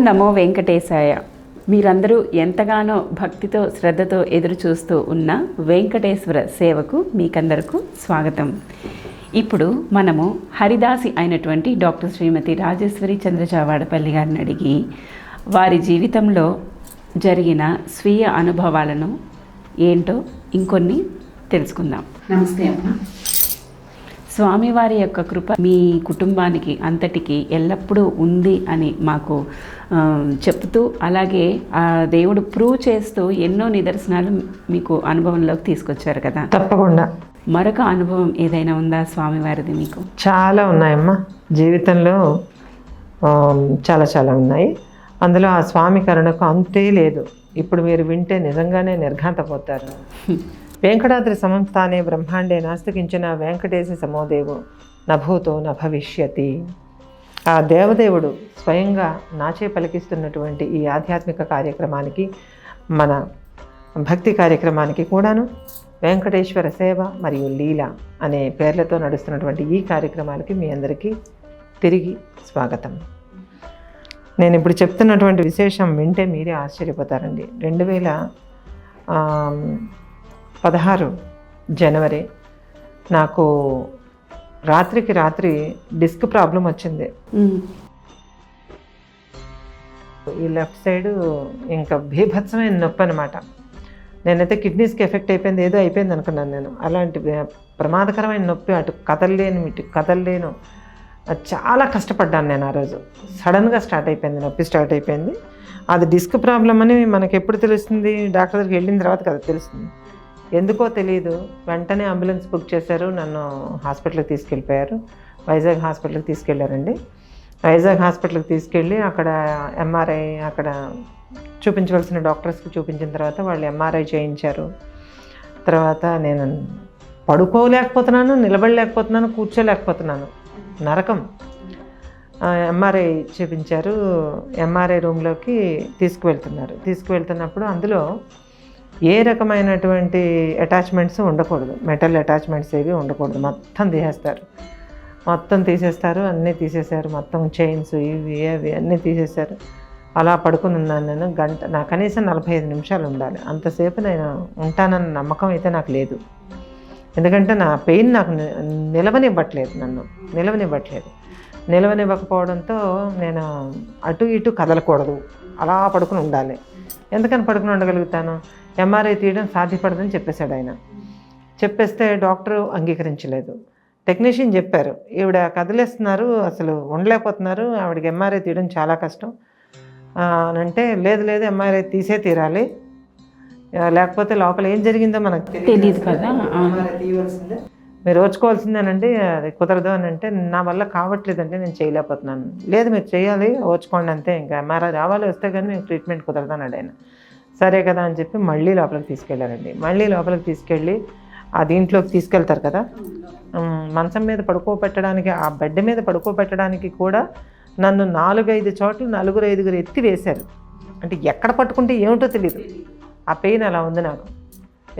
నమో వెంకటేశాయ. మీరందరూ ఎంతగానో భక్తితో శ్రద్ధతో ఎదురు చూస్తూ ఉన్న వెంకటేశ్వర సేవకు మీకందరకు స్వాగతం. ఇప్పుడు మనము హరిదాసి అయినటువంటి డాక్టర్ శ్రీమతి రాజేశ్వరి చంద్రచావాడపల్లి గారిని అడిగి వారి జీవితంలో జరిగిన స్వీయ అనుభవాలను ఏంటో ఇంకొన్ని తెలుసుకుందాం. నమస్తే అమ్మ. స్వామివారి యొక్క కృప మీ కుటుంబానికి అంతటికి ఎల్లప్పుడూ ఉంది అని మాకు చెప్తూ అలాగే ఆ దేవుడు ప్రూవ్ చేస్తూ ఎన్నో నిదర్శనాలు మీకు అనుభవంలోకి తీసుకొచ్చారు కదా. తప్పకుండా. మరొక అనుభవం ఏదైనా ఉందా స్వామివారిది మీకు? చాలా ఉన్నాయమ్మా. జీవితంలో చాలా చాలా ఉన్నాయి. అందులో ఆ స్వామి కరుణకు అంతే లేదు. ఇప్పుడు మీరు వింటే నిజంగానే నిర్ఘాంతపోతారు. వెంకటాద్రి సమంస్థానే బ్రహ్మాండే నాస్తికించిన వెంకటేశ సమోదేవు నభూతో న భవిష్యతి. ఆ దేవదేవుడు స్వయంగా నాచే పలికిస్తున్నటువంటి ఈ ఆధ్యాత్మిక కార్యక్రమానికి మన భక్తి కార్యక్రమానికి కూడాను వెంకటేశ్వర సేవ మరియు లీల అనే పేర్లతో నడుస్తున్నటువంటి ఈ కార్యక్రమాలకి మీ అందరికీ తిరిగి స్వాగతం. నేను ఇప్పుడు చెప్తున్నటువంటి విశేషం వింటే మీరే ఆశ్చర్యపోతారండి. రెండు వేల పదహారు జనవరి. నాకు రాత్రికి రాత్రి డిస్క్ ప్రాబ్లం వచ్చింది. ఈ లెఫ్ట్ సైడ్ ఇంకా బీభత్సమైన నొప్పి అనమాట నేనైతే కిడ్నీస్కి ఎఫెక్ట్ అయిపోయింది ఏదో అయిపోయింది అనుకున్నాను నేను. అలాంటి ప్రమాదకరమైన నొప్పి అటు కదలలేను ఇటు కదలలేను. చాలా కష్టపడ్డాను నేను ఆ రోజు. సడన్గా స్టార్ట్ అయిపోయింది నొప్పి స్టార్ట్ అయిపోయింది. అది డిస్క్ ప్రాబ్లం అని మనకి ఎప్పుడు తెలుస్తుంది? డాక్టర్ దగ్గరికి వెళ్ళిన తర్వాత కదా తెలుస్తుంది. ఎందుకో తెలియదు వెంటనే అంబులెన్స్ బుక్ చేశారు. నన్ను హాస్పిటల్కి తీసుకెళ్ళిపోయారు. వైజాగ్ హాస్పిటల్కి తీసుకెళ్ళారండి. వైజాగ్ హాస్పిటల్కి తీసుకెళ్ళి అక్కడ ఎంఆర్ఐ అక్కడ చూపించవలసిన డాక్టర్స్కి చూపించిన తర్వాత వాళ్ళు ఎంఆర్ఐ చేయించారు. తర్వాత నేను పడుకోలేకపోతున్నాను నిలబడలేకపోతున్నాను కూర్చోలేకపోతున్నాను. నరకం. ఎంఆర్ఐ చూపించారు. ఎంఆర్ఐ రూమ్లోకి తీసుకువెళ్తున్నారు. తీసుకువెళ్తున్నప్పుడు అందులో ఏ రకమైనటువంటి అటాచ్మెంట్స్ ఉండకూడదు. మెటల్ అటాచ్మెంట్స్ ఏవి ఉండకూడదు. మొత్తం తీసేస్తారు. మొత్తం తీసేస్తారు. అన్నీ తీసేశారు. మొత్తం చైన్స్ ఇవి అవి అన్నీ తీసేశారు. అలా పడుకుని ఉన్నాను నేను. గంట నా కనీసం నలభై ఐదు నిమిషాలు ఉండాలి. అంతసేపు నేను ఉంటానన్న నమ్మకం అయితే నాకు లేదు. ఎందుకంటే నా పెయిన్ నాకు నిలవనివ్వట్లేదు నన్ను. నిలవనివ్వట్లేదు. నిలవనివ్వకపోవడంతో నేను అటు ఇటు కదలకూడదు. అలా పడుకుని ఉండాలి. ఎందుకని పడుకుని ఉండగలుగుతాను? ఎంఆర్ఐ తీయడం సాధ్యపడదని చెప్పేశాడు ఆయన. చెప్పేస్తే డాక్టర్ అంగీకరించలేదు. టెక్నీషియన్ చెప్పారు ఈవిడ కదిలేస్తున్నారు అసలు ఉండలేకపోతున్నారు ఆవిడకి ఎంఆర్ఐ తీయడం చాలా కష్టం. అని అంటే లేదు లేదు ఎంఆర్ఐ తీసే తీరాలి. లేకపోతే లోపల ఏం జరిగిందో మనకు కదా. తీయవలసిందే. మీరు ఓర్చుకోవాల్సిందేనండి అది కుదరదు అని అంటే నా వల్ల కావట్లేదంటే నేను చేయలేకపోతున్నాను. లేదు మీరు చేయాలి ఓర్చుకోండి అంతే ఇంకా ఎంఆర్ఐ రావాలి వస్తే కానీ మీకు ట్రీట్మెంట్ కుదరదు అన్నాడు ఆయన. సరే కదా అని చెప్పి మళ్ళీ లోపలికి తీసుకెళ్ళారండి మళ్ళీ లోపలికి తీసుకెళ్ళి ఆ దీంట్లోకి తీసుకెళ్తారు కదా. మంచం మీద పడుకోబెట్టడానికి ఆ బెడ్ మీద పడుకోబెట్టడానికి కూడా నన్ను నాలుగైదు చోట్ల నలుగురు ఐదుగురు ఎత్తి వేశారు. అంటే ఎక్కడ పట్టుకుంటే ఏమిటో తెలియదు ఆ పెయిన్ అలా ఉంది నాకు.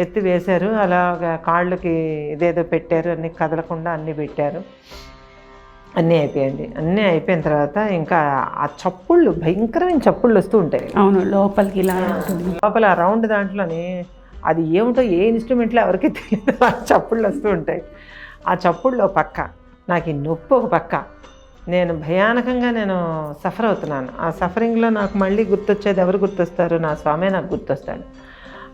ఎత్తి వేశారు అలాగా కాళ్ళకి ఇదేదో పెట్టారు అన్నీ కదలకుండా అన్నీ పెట్టారు. అన్నీ అయిపోయాయండి. అన్నీ అయిపోయిన తర్వాత ఇంకా ఆ చప్పుళ్ళు భయంకరమైన చప్పుళ్ళు వస్తూ ఉంటాయి. అవును లోపలికి ఇలా లోపల ఆ రౌండ్ దాంట్లోని అది ఏమిటో ఏ ఇన్స్ట్రుమెంట్లో ఎవరికి తెలియదు ఆ చప్పుళ్ళు వస్తూ ఉంటాయి. ఆ చప్పుళ్ళు ఒక పక్క నాకు ఈ నొప్పి ఒక పక్క. నేను భయానకంగా నేను సఫర్ అవుతున్నాను. ఆ సఫరింగ్లో నాకు మళ్ళీ గుర్తొచ్చేది ఎవరు గుర్తొస్తారు? నా స్వామి నాకు గుర్తొస్తాడు.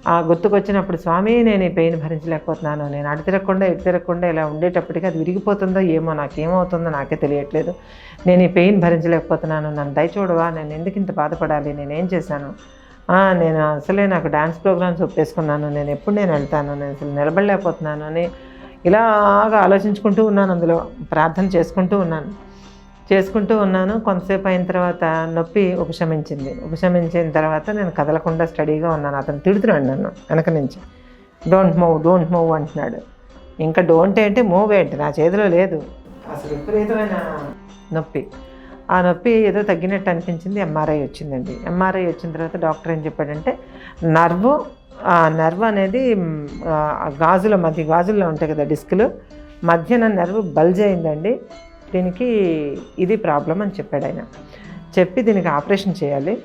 ఆ గుర్తుకొచ్చినప్పుడు స్వామి నేను ఈ పెయిన్ భరించలేకపోతున్నాను. నేను అటు తిరగకుండా ఇటు తిరగకుండా ఇలా ఉండేటప్పటికి అది విరిగిపోతుందో ఏమో నాకేమవుతుందో నాకే తెలియట్లేదు. నేను ఈ పెయిన్ భరించలేకపోతున్నాను. నన్ను దయచూడవా నేను ఎందుకు ఇంత బాధపడాలి? నేనేం చేశాను? నేను అసలే నాకు డ్యాన్స్ ప్రోగ్రామ్స్ ఒప్పేసుకున్నాను. నేను ఎప్పుడు నేను వెళ్తాను? నేను అసలు నిలబడలేకపోతున్నాను అని ఇలాగా ఆలోచించుకుంటూ ఉన్నాను. అందులో ప్రార్థన చేసుకుంటూ ఉన్నాను. చేసుకుంటూ ఉన్నాను. కొంతసేపు అయిన తర్వాత నొప్పి ఉపశమించింది. ఉపశమించిన తర్వాత నేను కదలకుండా స్టడీగా ఉన్నాను. అతను తిడుతున్నాడు నన్ను వెనక నుంచి. డోంట్ మూవ్ డోంట్ మూవ్ అంటున్నాడు. ఇంకా డోంట్ ఏంటి? మూవ్ ఏంటి? నా చేతిలో లేదు. అసలు విపరీతమైన నొప్పి. ఆ నొప్పి ఏదో తగ్గినట్టు అనిపించింది. ఎంఆర్ఐ వచ్చిందండి. ఎంఆర్ఐ వచ్చిన తర్వాత డాక్టర్ ఏం చెప్పాడంటే నర్వ్ ఆ నర్వ్ అనేది గాజుల మధ్య గాజుల్లో ఉంటాయి కదా డిస్కులు మధ్యన నర్వ్ బల్జ్ అయిందండి. దీనికి ఇది ప్రాబ్లం అని చెప్పాడు ఆయన. చెప్పి దీనికి ఆపరేషన్ చేయాలి.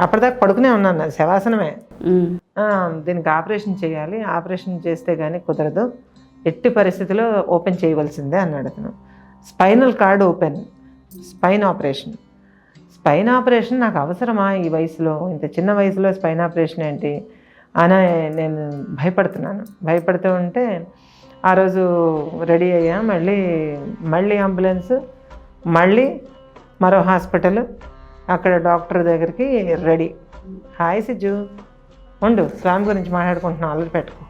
అప్పటిదాకా పడుకునే ఉన్నాను అది శవాసనమే. దీనికి ఆపరేషన్ చేయాలి. ఆపరేషన్ చేస్తే కానీ కుదరదు. ఎట్టి పరిస్థితిలో ఓపెన్ చేయవలసిందే అన్నాడు అతను. Spinal cord open. Spine operation. Spine operation నాకు అవసరమా ఈ వయసులో? ఇంత చిన్న వయసులో స్పైన్ ఆపరేషన్ ఏంటి? అని నేను భయపడుతున్నాను. భయపడుతూ ఉంటే ఆ రోజు రెడీ అయ్యా మళ్ళీ మళ్ళీ అంబులెన్స్ మళ్ళీ మరో హాస్పిటల్ అక్కడ డాక్టర్ దగ్గరికి రెడీ. హాయ్ సిజ్జు. ఉండు స్వామి గురించి మాట్లాడుకుంటున్నాం అల్లరి పెట్టుకో.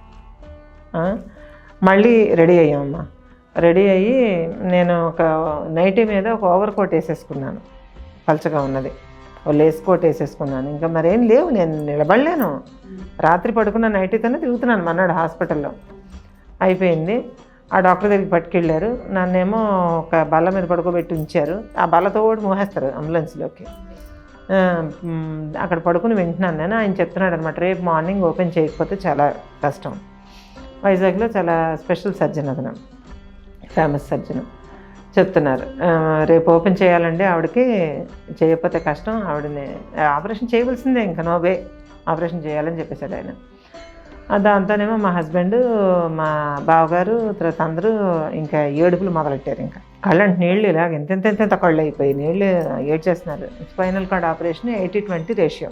మళ్ళీ రెడీ అయ్యామమ్మా. రెడీ అయ్యి నేను ఒక నైటీ మీద ఒక ఓవర్ కోట్ వేసేసుకున్నాను. పలచగా ఉన్నది. ఓ లేస్ కోట్ వేసేసుకున్నాను. ఇంకా మరేం లేవు నేను నిలబడలేను. రాత్రి పడుకున్న నైటీతోనే తిరుగుతున్నాను మన్నాడు హాస్పిటల్లో. అయిపోయింది. ఆ డాక్టర్ దగ్గరికి పట్టుకెళ్ళారు. నన్నేమో ఒక బల్ల మీద పడుకోబెట్టి ఉంచారు. ఆ బల్లతో కూడా మోహేస్తారు అంబులెన్స్లోకి. అక్కడ పడుకుని వింటున్నాను నేను. ఆయన చెప్తున్నాడు అనమాట రేపు మార్నింగ్ ఓపెన్ చేయకపోతే చాలా కష్టం. వైజాగ్లో చాలా స్పెషల్ సర్జన్ అతను. Famous surgeon. చెప్తున్నారు. రేపు ఓపెన్ చేయాలంటే ఆవిడకి చేయకపోతే కష్టం. ఆవిడని ఆపరేషన్ చేయవలసిందే. ఇంకా నో వే. ఆపరేషన్ చేయాలని చెప్పేశాడు ఆయన. దాంతోనేమో మా హస్బెండ్ మా బావగారు తర్వాత అందరూ ఇంకా ఏడుపులు మొదలెట్టారు ఇంకా. కళ్ళంటే నీళ్ళు ఇలాగ ఎంత ఎంత ఎంత ఎంత కళ్ళు అయిపోయి నీళ్ళు ఏడ్చేస్తున్నారు. Spinal cord operation eighty twenty ratio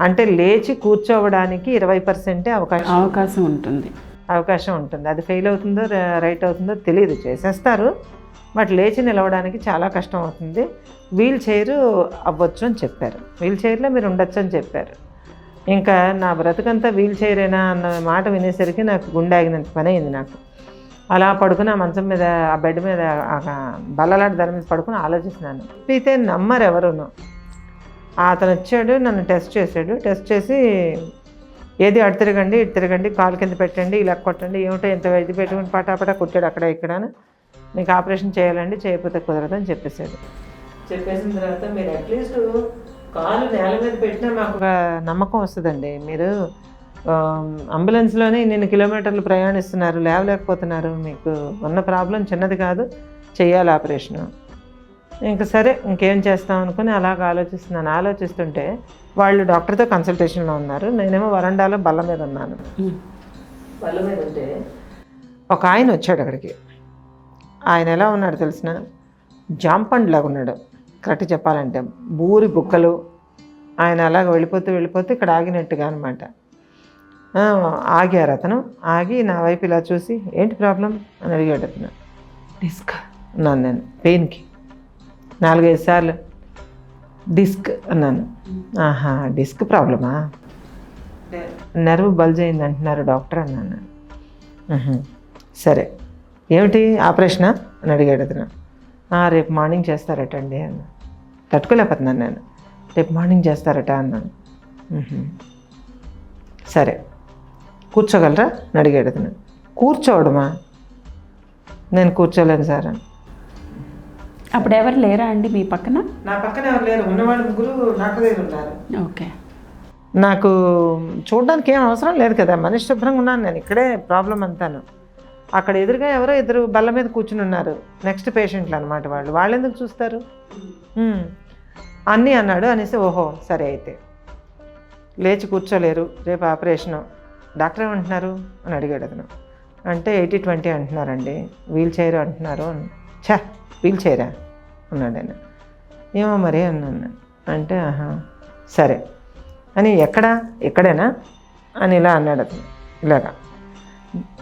అంటే లేచి కూర్చోవడానికి ఇరవై పర్సెంటే అవకాశం. అవకాశం ఉంటుంది. అవకాశం ఉంటుంది. అది ఫెయిల్ అవుతుందో రైట్ అవుతుందో తెలియదు చేసేస్తారు. బట్ లేచి నిలవడానికి చాలా కష్టం అవుతుంది. వీల్ చైర్ అవ్వచ్చు అని చెప్పారు. వీల్ చైర్లో మీరు ఉండొచ్చు అని చెప్పారు. ఇంకా నా బ్రతుకంతా వీల్ చైరేనా అన్న మాట వినేసరికి నాకు గుండె ఆగినంత పని అయింది నాకు. అలా పడుకుని ఆ మంచం మీద ఆ బెడ్ మీద బల్లలాంటి దాని మీద పడుకుని ఆలోచిస్తున్నాను. అయితే నమ్మరు ఎవరును. అతను వచ్చాడు నన్ను టెస్ట్ చేశాడు. టెస్ట్ చేసి ఏది అటు తిరగండి ఇటు తిరగండి కాలు కింద పెట్టండి ఇలా కొట్టండి ఏమిటో ఇంత ఇది పెట్టుకుని పటాపటా కొట్టాడు అక్కడ ఇక్కడ మీకు ఆపరేషన్ చేయాలండి చేయకపోతే కుదరదు అని చెప్పేశాడు. చెప్పేసిన తర్వాత మీరు అట్లీస్ట్ కాలు నేల మీద పెట్టినా మాకు ఒక నమ్మకం వస్తుందండి. మీరు అంబులెన్స్లోనే ఇన్ని కిలోమీటర్లు ప్రయాణిస్తున్నారు లేవలేకపోతున్నారు. మీకు ఉన్న ప్రాబ్లం చిన్నది కాదు చేయాలి ఆపరేషను. ఇంకా సరే ఇంకేం చేస్తాం అనుకుని అలాగ ఆలోచిస్తున్నాను. ఆలోచిస్తుంటే వాళ్ళు డాక్టర్తో కన్సల్టేషన్లో ఉన్నారు. నేనేమో వరండాలో బల్ల మీద ఉన్నాను. బల్ల మీద ఉంటే? ఒక ఆయన వచ్చాడు అక్కడికి. ఆయన ఎలా ఉన్నాడు తెలిసిన? జాంపండ్లాగా ఉన్నాడు. కరెక్ట్ చెప్పాలంటే బూరి బుక్కలు ఆయన అలాగ వెళ్ళిపోతూ వెళ్ళిపోతూ ఇక్కడ ఆగినట్టుగా అనమాట ఆగారు అతను. ఆగి నా వైపు ఇలా చూసి ఏంటి ప్రాబ్లం? అని అడిగాడు అతను. డిస్క్. అన్నాను నేను. పెయిన్కి నాలుగైదు సార్లు డిస్క్ అన్నాను. ఆహా డిస్క్ ప్రాబ్లమా? నెర్వ్ బల్జ్ అయింది అంటున్నారు డాక్టర్ అన్నాను. "ఉహు. సరే. ఏమిటి ఆపరేషనా? అని అడిగాడు అతను. "ఆ, రేపు మార్నింగ్ చేస్తారటండి అన్న తట్టుకోలేకపోతున్నాను నేను. రేపు మార్నింగ్ చేస్తారట అన్నాను. "ఉహు. సరే. కూర్చోగలరా? అని అడిగాడు అతను. కూర్చోవడమా? నేను కూర్చోలేను సార్ అని అప్పుడు ఎవరు లేరా అండి మీ పక్కన? నా పక్కన ఎవరు లేరు. ఉన్నవాళ్ళు ముగ్గురు డాక్టర్ దగ్గర ఉన్నారు ఓకే. నాకు చూడడానికి ఏం అవసరం లేదు కదా. మనిషి శుభ్రంగా ఉన్నాను నేను. ఇక్కడే ప్రాబ్లం అంతాను. అక్కడ ఎదురుగా ఎవరో ఇద్దరు బల్ల మీద కూర్చుని ఉన్నారు. నెక్స్ట్ పేషెంట్లు అనమాట వాళ్ళు వాళ్ళు. ఎందుకు చూస్తారు? అన్నీ అన్నాడు. అనేసి ఓహో సరే అయితే. లేచి కూర్చోలేరు. రేపు ఆపరేషను. డాక్టర్ ఏమంటున్నారు? అని అడిగాడు అతను. అంటే ఎయిటీ ట్వంటీ అంటున్నారండి. వీల్ చైర్ అంటున్నారు అని. ఛా వీల్ చైరా? అన్నాడు ఆయన. ఏమో మరి అన్నాను అంటే ఆహా సరే. అని ఎక్కడా? ఎక్కడేనా అని ఇలా అన్నాడు అతను. ఇలాగా.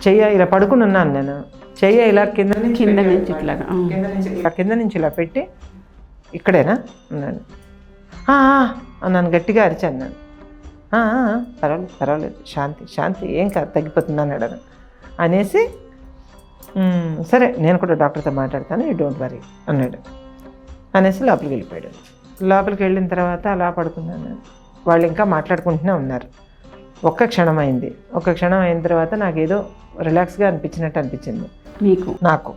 చెయ్య ఇలా పడుకుని ఉన్నాను నేను. చెయ్య ఇలా కింద నుంచి కింద నుంచి ఇట్లాగా, ఆ. కింద నుంచి ఇలా కింద నుంచి ఇలా పెట్టి ఇక్కడేనా? అన్నాడు "ఆ, ఆ," అన్నాను గట్టిగా అరిచాను నేను. "ఆ, ఆ, ఆ, పర్వాలేదు పర్వాలేదు శాంతి శాంతి ఏం కాదు తగ్గిపోతుంది అన్నాడు. అనేసి "మ్మ్, సరే నేను కూడా డాక్టర్తో మాట్లాడతాను యూ డోంట్ వరీ అన్నాడు. అనేసి లోపలికి వెళ్ళిపోయాడు. లోపలికి వెళ్ళిన తర్వాత అలా పడుకున్నాను నేను. వాళ్ళు ఇంకా మాట్లాడుకుంటూనే ఉన్నారు. ఒక్క క్షణం అయింది ఒక్క క్షణం అయిన తర్వాత నాకు ఏదో రిలాక్స్గా అనిపించినట్టు అనిపించింది. మీకు? నాకు.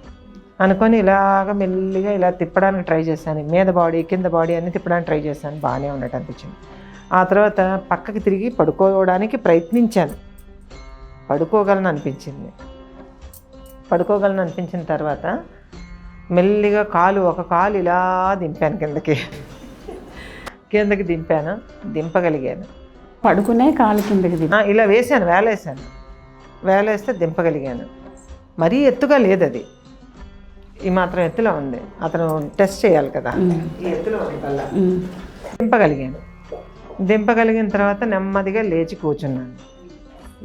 అనుకొని ఇలాగ మెల్లిగా ఇలా తిప్పడానికి ట్రై చేశాను. మీద బాడీ కింద బాడీ అన్ని తిప్పడానికి ట్రై చేశాను. బాగానే ఉన్నట్టు అనిపించింది. ఆ తర్వాత పక్కకి తిరిగి పడుకోవడానికి ప్రయత్నించాను. పడుకోగలను అనిపించింది. పడుకోగలను అనిపించిన తర్వాత మెల్లిగా కాలు ఒక కాలు ఇలా దింపాను కిందకి. కిందకి దింపాను. దింపగలిగాను. పడుకునే కాలు కిందకి ఇలా వేసాను వేలేసాను వేలేస్తే దింపగలిగాను. మరీ ఎత్తుగా లేదు అది ఈ మాత్రం ఎత్తులో ఉంది. అతను టెస్ట్ చేయాలి కదా. ఈ ఎత్తులో. దింపగలిగాను. దింపగలిగిన తర్వాత నెమ్మదిగా లేచి కూర్చున్నాను.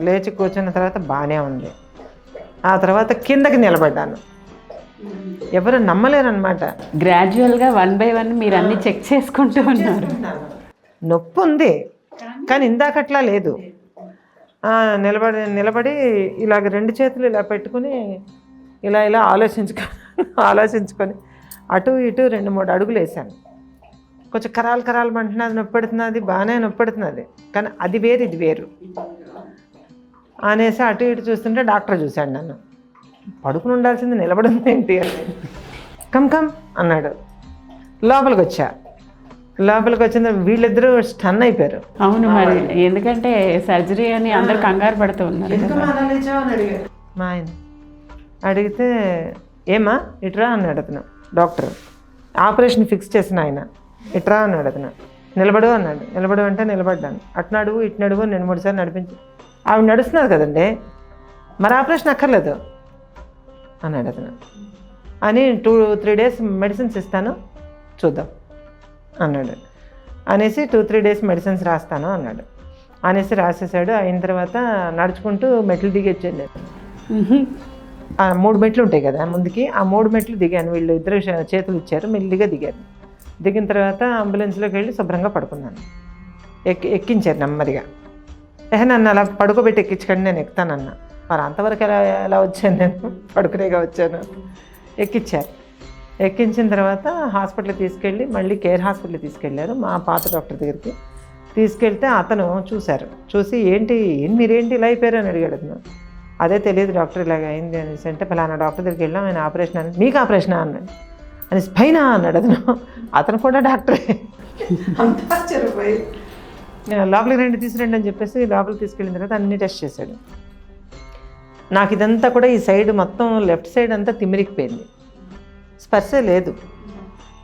లేచి కూర్చున్న తర్వాత బాగానే ఉంది. ఆ తర్వాత కిందకి నిలబడ్డాను. ఎవరు నమ్మలేరు అనమాట గ్రాడ్యువల్గా వన్ బై వన్ మీరు అన్ని చెక్ చేసుకుంటూ ఉన్నారు. నొప్పి ఉంది. కానీ ఇందాకట్లా లేదు. నిలబడి నిలబడి ఇలాగ రెండు చేతులు ఇలా పెట్టుకుని ఇలా ఇలా ఆలోచించుకొని ఆలోచించుకొని అటు ఇటు రెండు మూడు అడుగులు వేసాను కొంచెం కరాలు కరాలు అంటున్నది నొప్పి పెడుతున్నది బాగానే నొప్పి పెడుతున్నది. కానీ అది వేరు ఇది వేరు. అనేసి అటు ఇటు చూస్తుంటే డాక్టర్ చూశాడు నన్ను. పడుకుని ఉండాల్సింది నిలబడింది ఏంటి అని. కమ్ కమ్ అన్నాడు. లోపలికి వచ్చా. లోపలికి వచ్చిన వీళ్ళిద్దరూ స్టన్ అయిపోయారు. అవును మరి ఎందుకంటే సర్జరీ అని అందరు కంగారు పడుతూ ఉన్నారు. మా ఆయన అడిగితే ఏమా ఇట్రా అన్నాడు అతను డాక్టర్. ఆపరేషన్ ఫిక్స్ చేసిన ఆయన ఇట్రా అన్నాడు అతను. నిలబడు అన్నాడు. నిలబడు అంటే నిలబడ్డాను. అటు నడువు ఇటు నడువు రెండు మూడు సార్లు నడిపించి. ఆవిడ నడుస్తున్నారు కదండి? మరి ఆపరేషన్ అక్కర్లేదు అన్నాడు అతను. అని టూ త్రీ డేస్ మెడిసిన్స్ ఇస్తాను చూద్దాం. అన్నాడు. అనేసి టూ త్రీ డేస్ మెడిసిన్స్ రాస్తాను అన్నాడు. అనేసి రాసేసాడు. అయిన తర్వాత నడుచుకుంటూ మెట్లు దిగి నేను. ఉహు. ఆ మూడు మెట్లు ఉంటాయి కదా ముందుకి. ఆ మూడు మెట్లు దిగాను. వీళ్ళు ఇద్దరు చేతులు ఇచ్చారు. మెల్లిగా దిగాను. దిగిన తర్వాత అంబులెన్స్లోకి వెళ్ళి శుభ్రంగా పడుకున్నాను. ఎక్కి ఎక్కించారు నెమ్మదిగా. ఏహే నన్ను అలా పడుకోబెట్టి ఎక్కించకండి. నేను ఎక్కుతానన్న. మరి అంతవరకు ఎలా ఎలా వచ్చాను నేను? పడుకునేగా వచ్చాను. ఎక్కించారు ఎక్కించిన తర్వాత హాస్పిటల్కి తీసుకెళ్ళి మళ్ళీ కేర్ హాస్పిటల్కి తీసుకెళ్ళారు. మా పాత డాక్టర్ దగ్గరికి తీసుకెళ్తే అతను చూశారు. చూసి ఏంటి మీరేంటి ఇలా అయిపోయారు అని అడిగాడు అతను. అదే తెలియదు డాక్టర్ ఇలాగ అయింది అనేసి అంటే ఫలానా డాక్టర్ దగ్గరికి వెళ్ళాం ఆయన ఆపరేషన్ అని మీకు ఆపరేషన్ అన్నాడు. అని పైన అన్నాడు అతను. అతను కూడా డాక్టరే. అంతా ఆశ్చర్యపోయి లోపలికి రండి తీసుకురండి అని చెప్పేసి లోపలికి తీసుకెళ్ళిన తర్వాత అన్ని టెస్ట్ చేశాడు. నాకు ఇదంతా కూడా ఈ సైడ్ మొత్తం లెఫ్ట్ సైడ్ అంతా తిమిరికిపోయింది. స్పర్శ లేదు.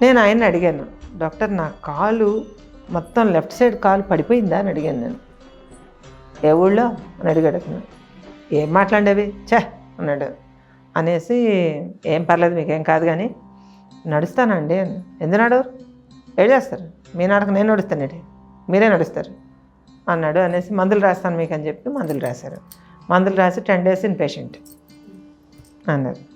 నేను ఆయన్ని అడిగాను డాక్టర్ నా కాలు మొత్తం లెఫ్ట్ సైడ్ కాలు పడిపోయిందా? అని అడిగాను నేను. ఏ ఊళ్ళో? అని అడిగాడు అతను. ఏం మాట్లాడేవి? చే అన్నాడు. అనేసి ఏం పర్లేదు మీకేం కాదు కానీ నడుస్తానండి అని. ఎందుకు నడవరు? ఏడు చేస్తారు? మీ నాటకం నేను నడుస్తానండి. మీరే నడుస్తారు అన్నాడు. అనేసి మందులు రాస్తాను మీకు అని చెప్పి మందులు రాశారు. మందులు రాసి టెన్ డేస్ ఇన్ పేషెంట్ అన్నారు.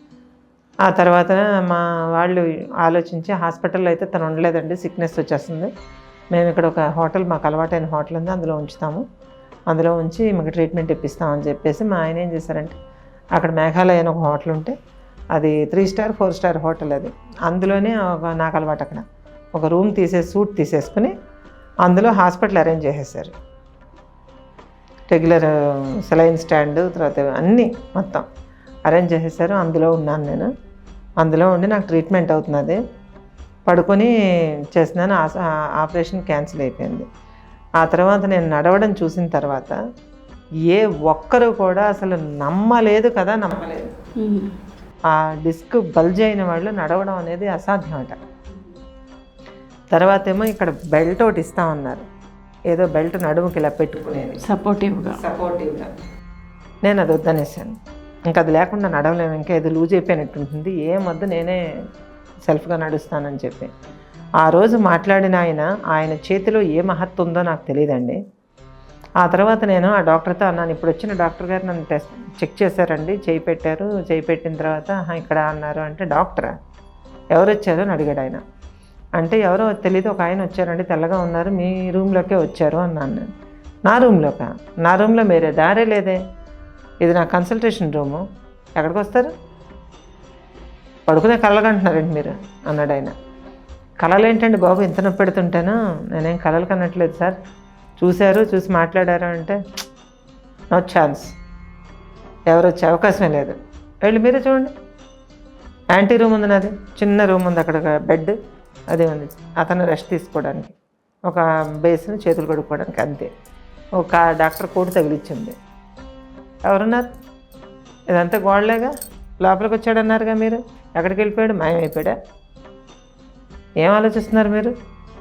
ఆ తర్వాత మా వాళ్ళు ఆలోచించి హాస్పిటల్లో అయితే తను ఉండలేదండి సిక్నెస్ వచ్చేస్తుంది. మేము ఇక్కడ ఒక హోటల్ మాకు అలవాటైన హోటల్ ఉంది అందులో ఉంచుతాము. అందులో ఉంచి మీకు ట్రీట్మెంట్ ఇప్పిస్తామని చెప్పేసి మా ఆయన ఏం చేశారంటే అక్కడ మేఘాలయ అని ఒక హోటల్ ఉంటే అది three star four star hotel అది. అందులోనే ఒక నాకు అలవాటు అక్కడ. ఒక రూమ్ తీసే సూట్ తీసేసుకుని అందులో హాస్పిటల్ అరేంజ్ చేసేసారు. రెగ్యులర్ సెలైన్ స్టాండ్ తర్వాత అన్నీ మొత్తం అరేంజ్ చేసేసారు అందులో ఉన్నాను నేను. అందులో ఉండి నాకు ట్రీట్మెంట్ అవుతున్నది. పడుకొని చేస్తున్నాను. ఆ- ఆ ఆపరేషన్ క్యాన్సిల్ అయిపోయింది. ఆ తర్వాత నేను నడవడం చూసిన తర్వాత ఏ ఒక్కరు కూడా అసలు నమ్మలేదు కదా నమ్మలేదు. ఆ డిస్క్ బల్జ్ అయిన వాళ్ళు నడవడం అనేది అసాధ్యమట. తర్వాత ఏమో ఇక్కడ బెల్ట్ ఒకటి ఇస్తామన్నారు ఏదో బెల్ట్ నడుముకి ఇలా పెట్టుకునేది. సపోర్టివ్గా సపోర్టివ్గా నేను అది వద్దనేసాను. ఇంకా అది లేకుండా నడవలేము ఇంకా ఇది లూజ్ అయిపోయినట్టు ఉంటుంది. ఏం వద్దు నేనే సెల్ఫ్గా నడుస్తానని చెప్పి. ఆ రోజు మాట్లాడిన ఆయన ఆయన చేతిలో ఏ మహత్వం ఉందో నాకు తెలియదండి. ఆ తర్వాత నేను ఆ డాక్టర్తో అన్నాను ఇప్పుడు వచ్చిన డాక్టర్ గారు నన్ను టెస్ట్ చెక్ చేశారండి చేయి పెట్టారు చేయి పెట్టిన తర్వాత ఇక్కడ అన్నారు అంటే డాక్టరా? ఎవరు వచ్చారు అని అడిగాడు ఆయన. అంటే ఎవరో తెలియదు ఒక ఆయన వచ్చారండి తెల్లగా ఉన్నారు మీ రూమ్లోకే వచ్చారు అన్నాను నేను. నా రూమ్లోకా? నా రూమ్లో మీరే? దారే లేదే? ఇది నా కన్సల్టేషన్ రూము ఎక్కడికి వస్తారు? పడుకునే కళ్ళగంటున్నారండి మీరు అన్నాడు ఆయన. కళలు ఏంటండి బాబు ఇంత నొప్పి పెడుతుంటాను? నేనేం కళలు కనట్లేదు సార్. చూశారు చూసి మాట్లాడారు అంటే నో ఛాన్స్. ఎవరు వచ్చే అవకాశమే లేదు. వెళ్ళి మీరే చూడండి. యాంటీ రూమ్ ఉంది నాది చిన్న రూమ్ ఉంది అక్కడ బెడ్. అదే ఉంది. అతను రెస్ట్ తీసుకోవడానికి. ఒక బేసిన్ చేతులు కడుక్కోవడానికి అంతే. ఒక డాక్టర్ కోటు తగిలిచ్చింది. ఎవరున్నారు ఇదంతా గోడలేగా? లోపలికి వచ్చాడన్నారుగా మీరు? ఎక్కడికి వెళ్ళిపోయాడు మాయమైపోయాడా? ఏం ఆలోచిస్తున్నారు మీరు?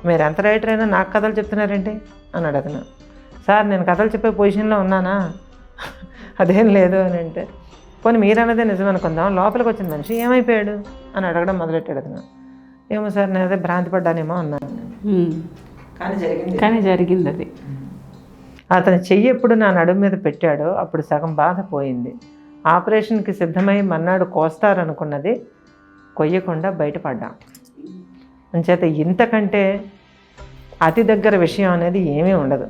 మీరు ఎంత రైటర్ అయినా నాకు కథలు చెప్తున్నారేంటి? అన్నాడు అతను. సార్ నేను కథలు చెప్పే పొజిషన్లో ఉన్నానా? అదేం లేదు అని అంటే పోనీ మీరన్నదే నిజం అనుకుందాం. లోపలికి వచ్చిన మనిషి ఏమైపోయాడు? అని అడగడం మొదలెట్టాడు అతను. ఏమో సార్ నేను అదే భ్రాంతి పడ్డానేమో అన్నాను. కానీ జరిగింది. కానీ జరిగింది అది. అతని చెయ్యి ఎప్పుడు నా నడుము మీద పెట్టాడో అప్పుడు సగం బాధ పోయింది. ఆపరేషన్కి సిద్ధమై మన్నాడు కోస్తారనుకున్నది కొయ్యకుండా బయటపడ్డా. అంచేత ఇంతకంటే అతి దగ్గర విషయం అనేది ఏమీ ఉండదు.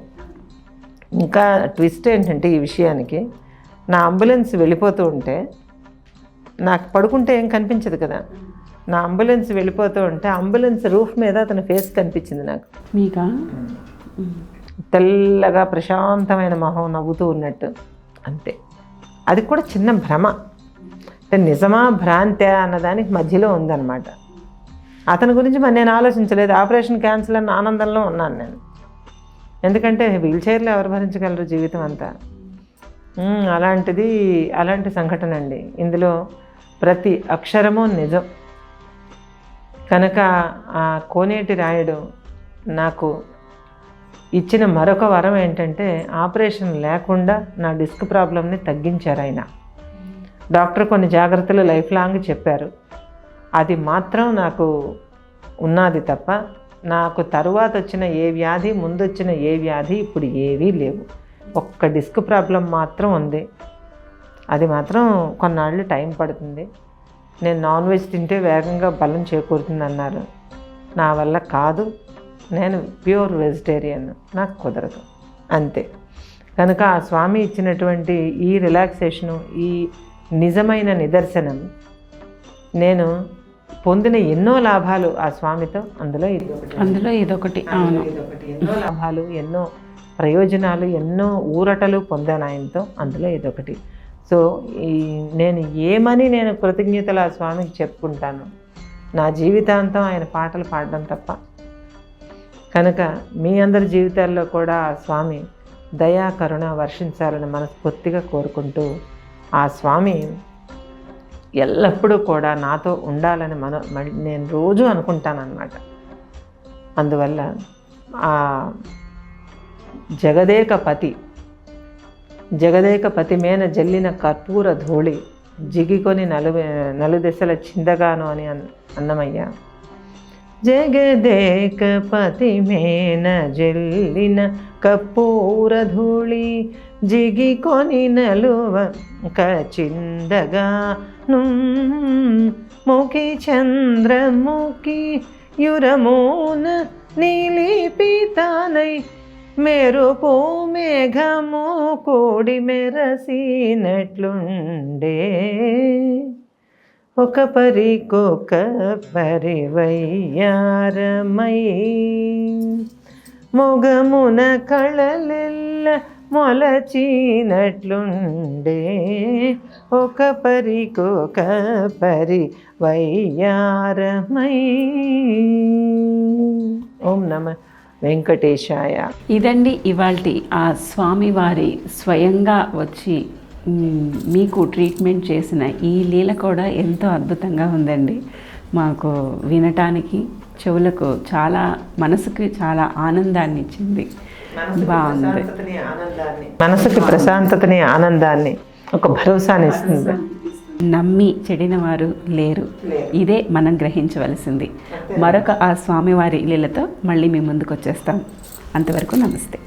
ఇంకా ట్విస్ట్ ఏంటంటే ఈ విషయానికి నా అంబులెన్స్ వెళ్ళిపోతూ ఉంటే నాకు పడుకుంటే ఏం కనిపించదు కదా. నా అంబులెన్స్ వెళ్ళిపోతూ ఉంటే అంబులెన్స్ రూఫ్ మీద అతని ఫేస్ కనిపించింది నాకు. మీకా. తెల్లగా ప్రశాంతమైన మొహం నవ్వుతూ ఉన్నట్టు. అంతే. అది కూడా చిన్న భ్రమ. అంటే నిజమా భ్రాంతే అన్నదానికి మధ్యలో ఉందన్నమాట. అతని గురించి మరి నేను ఆలోచించలేదు. ఆపరేషన్ క్యాన్సిల్ అన్న ఆనందంలో ఉన్నాను నేను. ఎందుకంటే వీల్ చైర్లో ఎవరు భరించగలరు జీవితం అంతా? అలాంటిది అలాంటి సంఘటన అండి. ఇందులో ప్రతి అక్షరము నిజం. కనుక ఆ కోనేటి రాయుడు నాకు ఇచ్చిన మరొక వరం ఏంటంటే ఆపరేషన్ లేకుండా నా డిస్క్ ప్రాబ్లమ్ని తగ్గించారు ఆయన. డాక్టర్ కొన్ని జాగ్రత్తలు లైఫ్ లాంగ్ చెప్పారు. అది మాత్రం నాకు ఉన్నది తప్ప నాకు తరువాత వచ్చిన ఏ వ్యాధి ముందు వచ్చిన ఏ వ్యాధి ఇప్పుడు ఏవీ లేవు. ఒక్క డిస్క్ ప్రాబ్లం మాత్రం ఉంది. అది మాత్రం కొన్నాళ్ళు టైం పడుతుంది. నేను నాన్ వెజ్ తింటే వేగంగా బలం చేకూరుతుంది అన్నారు నా వల్ల కాదు. నేను ప్యూర్ వెజిటేరియన్ నాకు కుదరదు. అంతే. కనుక ఆ స్వామి ఇచ్చినటువంటి ఈ రిలాక్సేషను ఈ నిజమైన నిదర్శనం నేను పొందిన ఎన్నో లాభాలు ఆ స్వామితో అందులో ఇది అందులో ఇదొకటి అవును. ఇదొకటి ఎన్నో లాభాలు ఎన్నో ప్రయోజనాలు ఎన్నో ఊరటలు పొందాను ఆయనతో అందులో ఇదొకటి సో ఈ నేను ఏమని నేను కృతజ్ఞతలు ఆ స్వామికి చెప్పుకుంటాను? నా జీవితాంతం ఆయన పాటలు పాడడం తప్ప కనుక మీ అందరి జీవితాల్లో కూడా ఆ స్వామి దయా కరుణ వర్షించాలని మనస్ఫూర్తిగా కోరుకుంటూ ఆ స్వామి ఎల్లప్పుడూ కూడా నాతో ఉండాలని మన నేను రోజు అనుకుంటానన్నమాట. అందువల్ల ఆ జగదేక పతి జగదేక పతి మేన జల్లిన కర్పూర ధూళి జిగికొని నలు నలుదెసల చిందగాను అని అన్ అన్నమయ్య. జగదేక పతి మేన జల్లిన కపూర ధూళి జిగికొని నలువ కచిందగా ముఖి చంద్రముఖి యురమూన నీలిపితానై మెరుపు మేఘము కూడి మెరసినట్లుండే. ఒక పరికొక పరివయ్యారమై మొగమున కళలెల్ల మొలచినట్లుండే. ఒక పరికొక పరి వయ్యారమై. ఓం నమ వెంకటేశాయ. ఇదండి ఇవాల్టి ఆ స్వామివారి స్వయంగా వచ్చి మీకు ట్రీట్మెంట్ చేసిన ఈ లీల కూడా ఎంతో అద్భుతంగా ఉందండి. మాకు వినటానికి చెవులకు చాలా మనసుకి చాలా ఆనందాన్ని ఇచ్చింది. బాగుంది. మనసుకి ప్రశాంతతని ఆనందాన్ని ఒక భరోసాని ఇస్తుంది. నమ్మి చెడిన వారు లేరు. ఇదే మనం గ్రహించవలసింది. మరొక ఆ స్వామివారి లీలతో మళ్ళీ మీ ముందుకు వచ్చేస్తాం అంతవరకు నమస్తే.